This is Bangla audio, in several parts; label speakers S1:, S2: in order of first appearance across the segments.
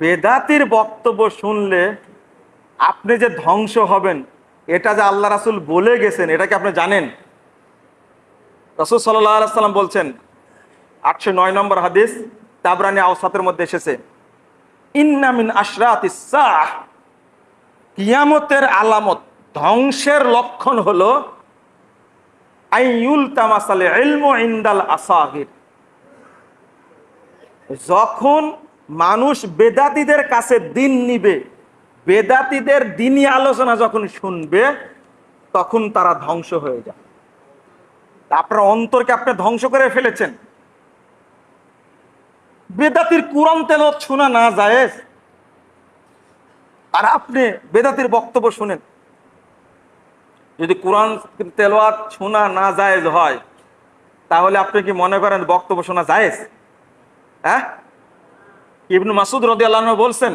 S1: বেদাতির বক্তব্য শুনলে আপনি যে ধ্বংস হবেন, এটা যে আল্লাহ রাসুল বলে গেছেন, এটা কি আপনি জানেন? রসুল সাল্লাম বলছেন, আটশো নয় নম্বর হাদিস, তাবরানি আওসাতের মধ্যে এসেছে ইন্নামিন আশরাত ইসাহ কিয়ামতের আলামত ধ্বংসের লক্ষণ হলো আইউল তামাসালে ইন্দাল আসাহির যখন মানুষ বেদাতিদের কাছে দিন নিবে। বেদাতিদের দিনই আলোচনা যখন শুনবে, তখন তারা ধ্বংস হয়ে যায় আপনার অন্তরকে আপনি ধ্বংস করে ফেলেছেন। বেদাতির কোরআন তেলত শোনা না যায় আর আপনি বেদাতির বক্তব্য শুনেন। যদি কোরআন তেলোয়াত শোনা না জায়েজ হয়, তাহলে আপনি কি মনে করেন বক্তব্য শোনা জায়েজ? হ্যাঁ? ইবনু মাসুদ রদি আল্লাহ বলছেন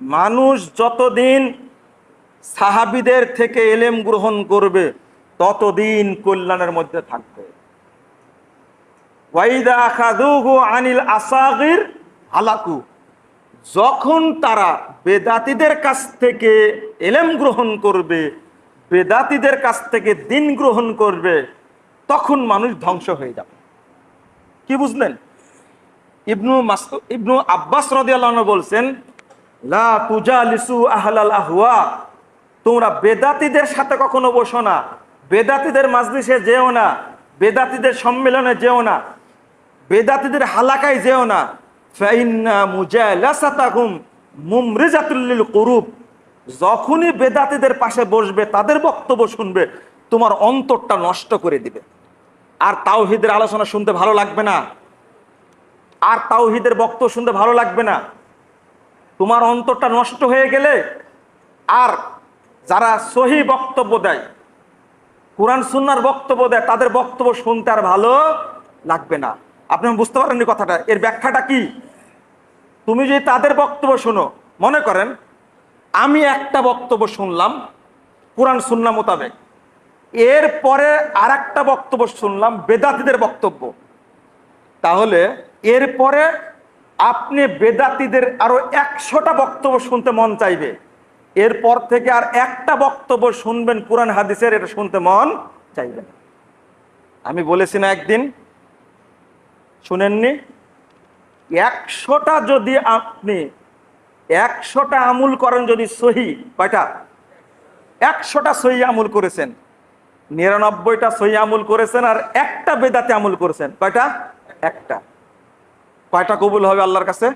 S1: মানুষ যতদিন সাহাবিদের থেকে এলেম গ্রহণ করবে, ততদিন কল্যাণের মধ্যে থাকবে। ওয়াইদা আনিল আসাগির হালাকু যখন তারা বেদাতিদের কাছ থেকে এলেম গ্রহণ করবে, বেদাতিদের কাছ থেকে দিন গ্রহণ করবে, তখন মানুষ ধ্বংস হয়ে যাবে। কি বুঝলেন? ইবনু ইবনু আব্বাস রদিয়াল্লাহ বলছেন, লা তুজালিসু আহলাল আহওয়া তোমরা বেদাতিদের সাথে কখনো বসো না, বেদাতিদের মাজলিসে যেও না, বেদাতিদের সম্মেলনে যেও না, বেদাতিদের হালাকায় যেও না। যখনই বেদাতিদের পাশে বসবে, তাদের বক্তব্য শুনবে, তোমার অন্তরটা নষ্ট করে দিবে। আর তাওহিদের আলোচনা শুনতে ভালো লাগবে না। আর তাওহিদের বক্তব্য শুনতে ভালো লাগবে না। তোমার অন্তরটা নষ্ট হয়ে গেলে আর যারা সহি বক্তব্য দেয়, কোরআন সুন্নার বক্তব্য দেয়, তাদের বক্তব্য শুনতে আর ভালো লাগবে না। আপনি বুঝতে পারেননি কথাটা। এর ব্যাখ্যাটা কি? তুমি যদি তাদের বক্তব্য শোনো, মনে করেন, আমি একটা বক্তব্য শুনলাম, কোরআন সুন্না মোতাবেক। এরপরে আর একটা বক্তব্য শুনলাম, বেদাতিদের বক্তব্য। তাহলে এরপরে আপনি বেদাতিদের আরও একশোটা বক্তব্য শুনতে মন চাইবে। এরপর থেকে আর একটা বক্তব্য শুনবেন কোরআন হাদিসের, এটা শুনতে মন চাইবে। আমি বলেছি না একদিন শুনেননি? একশোটা যদি আপনি, একশোটা আমুল করেন যদি সহি, কয়টা? একশোটা সহি আমুল করেছেন। নিরানব্বইটা সহি আমুল করেছেন আর একটা বেদাতে আমুল করেছেন। কয়টা? একটা। কয়টা কবুল হবে আল্লাহর কাছে?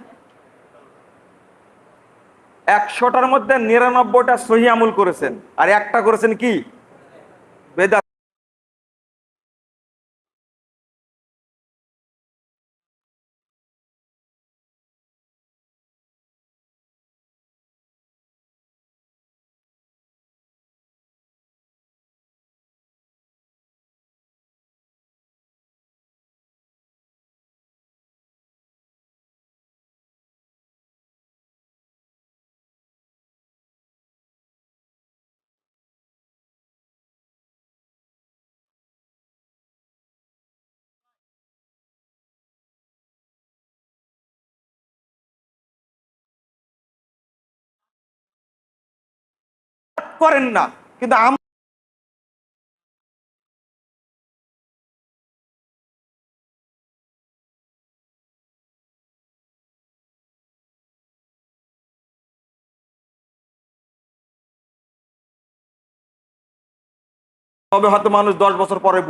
S1: একশোটার মধ্যে নিরানব্বইটা সহি আমুল করেছেন। আর একটা করেছেন কি? করেন না কিন্তু তবে হয়তো মানুষ দশ বছর পরে